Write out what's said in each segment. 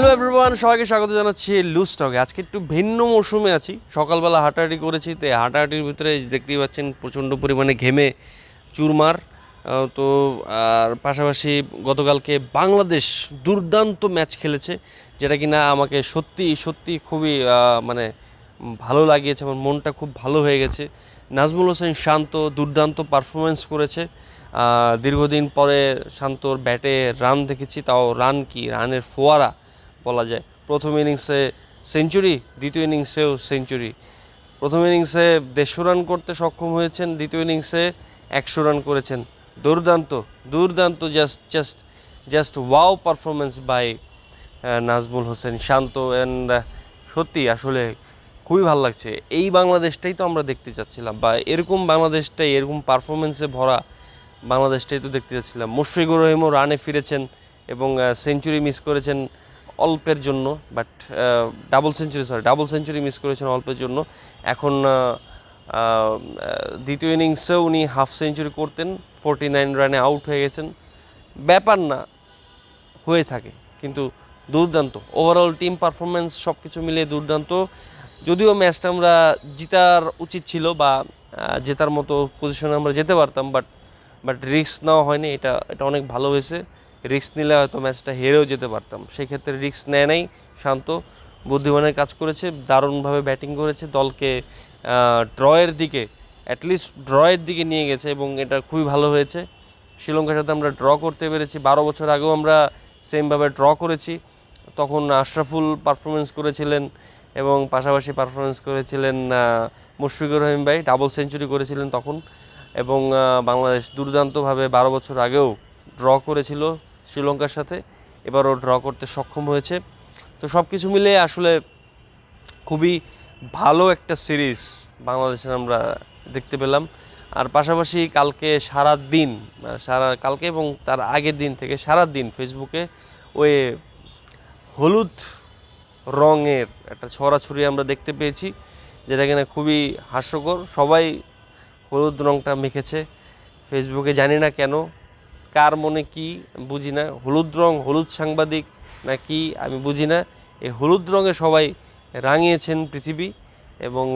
Hello everyone সবাইকে স্বাগত জানাচ্ছি লুজ টকে আজকে একটু ভিন্ন মৌসুমে আছি। সকালবেলা হাঁটাহাঁটি করেছি, তো হাঁটাহাঁটির ভিতরে দেখতেই পাচ্ছেন প্রচণ্ড পরিমাণে ঘেমে চুরমার। তো, আর পাশাপাশি গতকালকে বাংলাদেশ দুর্দান্ত ম্যাচ খেলেছে, যেটা কিনা আমাকে সত্যি সত্যি খুবই মানে ভালো লাগিয়েছে, আমার মনটা খুব ভালো হয়ে গেছে। নাজমুল হোসেন শান্ত দুর্দান্ত পারফরমেন্স করেছে। দীর্ঘদিন পরে শান্তর ব্যাটে রান দেখেছি, তাও রান কি? রানের ফোয়ারা। বলা যায়। প্রথম ইনিংসে সেঞ্চুরি, দ্বিতীয় ইনিংসেও সেঞ্চুরি। প্রথম ইনিংসে দেড়শো রান করতে সক্ষম হয়েছেন, দ্বিতীয় ইনিংসে একশো রান করেছেন। দুর্দান্ত দুর্দান্ত just just just wow performance by Nazmul Hossain. Shanto and সত্যি আসলে খুবই ভালো লাগছে। এই বাংলাদেশটাই তো আমরা দেখতে চাচ্ছিলাম বা এরকম বাংলাদেশটাই, এরকম পারফরমেন্সে ভরা বাংলাদেশটাই তো দেখতে চাচ্ছিলাম। মুশফিকুর রহিমও রানে ফিরেছেন এবং সেঞ্চুরি মিস করেছেন। অল্পের জন্য but double century sorry double century miss করেছেন অল্পের জন্য। এখন দ্বিতীয় ইনিংসে উনি হাফ সেঞ্চুরি করতেন ফোরটি নাইন রানে আউট হয়ে গেছেন। ব্যাপার না, হয়ে থাকে, কিন্তু দুর্দান্ত। ওভারঅল টিম পারফরমেন্স সব কিছু মিলিয়ে দুর্দান্ত। যদিও ম্যাচটা আমরা জিতার উচিত ছিল বা জেতার মতো পজিশনে আমরা যেতে পারতাম বাট বাট রিস্ক নেওয়া হয়নি, এটা এটা অনেক ভালো হয়েছে। রিস্ক নিলে হয়তো ম্যাচটা হেরেও যেতে পারতাম। সেক্ষেত্রে রিস্ক নেয় নাই, শান্ত, বুদ্ধিমানের কাজ করেছে, দারুণভাবে ব্যাটিং করেছে, দলকে ড্রয়ের দিকে অ্যাটলিস্ট ড্রয়ের দিকে নিয়ে গেছে এবং এটা খুবই ভালো হয়েছে। শ্রীলঙ্কার সাথে আমরা ড্র করতে পেরেছি। বারো বছর আগেও আমরা সেমভাবে ড্র করেছি। তখন আশরাফুল পারফরমেন্স করেছিলেন এবং পাশাপাশি পারফরমেন্স করেছিলেন মুশফিকুর রহিম ভাই ডাবল সেঞ্চুরি করেছিলেন তখন এবং বাংলাদেশ দুর্দান্তভাবে বারো বছর আগেও ড্র করেছিল। শ্রীলঙ্কার সাথে। এবারও ড্র করতে সক্ষম হয়েছে। তো সব কিছু মিলে আসলে খুবই ভালো একটা সিরিজ বাংলাদেশের আমরা দেখতে পেলাম। আর পাশাপাশি কালকে সারা দিন সারা, কালকে এবং তার আগের দিন থেকে সারা দিন ফেসবুকে ওই হলুদ রঙের একটা ছড়াছড়ি আমরা দেখতে পেয়েছি, যেটা কিনা খুবই হাস্যকর। সবাই হলুদ রঙটা মেখেছে। ফেসবুকে জানি না কেন কার মনে কি বুঝি না। হলুদ রং, হলুদ সাংবাদিক না কি আমি বুঝি না। এই হলুদ রঙে সবাই রাঙিয়েছেন পৃথিবী এবং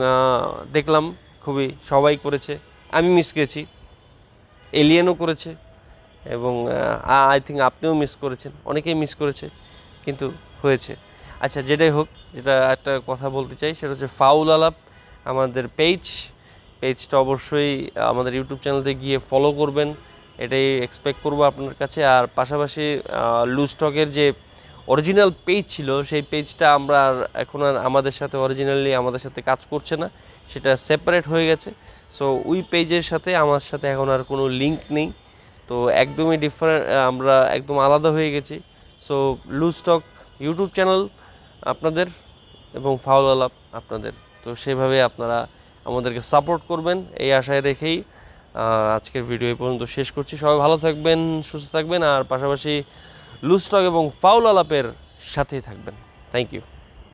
দেখলাম খুবই সবাই করেছে। আমি মিস করেছি এলিয়েনও করেছে এবং আই থিঙ্ক আপনিও মিস করেছেন। অনেকেই মিস করেছে, কিন্তু হয়েছে। আচ্ছা যেটাই হোক, যেটা একটা কথা বলতে চাই, সেটা হচ্ছে ফাউল আলাপ আমাদের পেজ পেজটা অবশ্যই আমাদের ইউটিউব চ্যানেলতে গিয়ে ফলো করবেন। এটাই এক্সপেক্ট করব আপনার কাছে। আর পাশাপাশি লুজ স্টকের যে অরিজিনাল পেজ ছিল, সেই পেজটা আমরা আর এখন আর আমাদের সাথে অরিজিনালি আমাদের সাথে কাজ করছে না। সেটা সেপারেট হয়ে গেছে। সো ওই পেজের সাথে আমার সাথে এখন আর কোনো লিঙ্ক নেই। তো একদমই ডিফারেন্ট আমরা একদম আলাদা হয়ে গেছি। So loose stock YouTube channel আপনাদের এবং ফাউল আলাপ আপনাদের। তো সেভাবে আপনারা আমাদেরকে সাপোর্ট করবেন। এই আশায় রেখেই আজকের ভিডিও এই পর্যন্ত শেষ করছি। সবাই ভালো থাকবেন, সুস্থ থাকবেন, আর পাশাপাশি লুস্টক এবং ফাউল আলাপের সাথেই থাকবেন। Thank you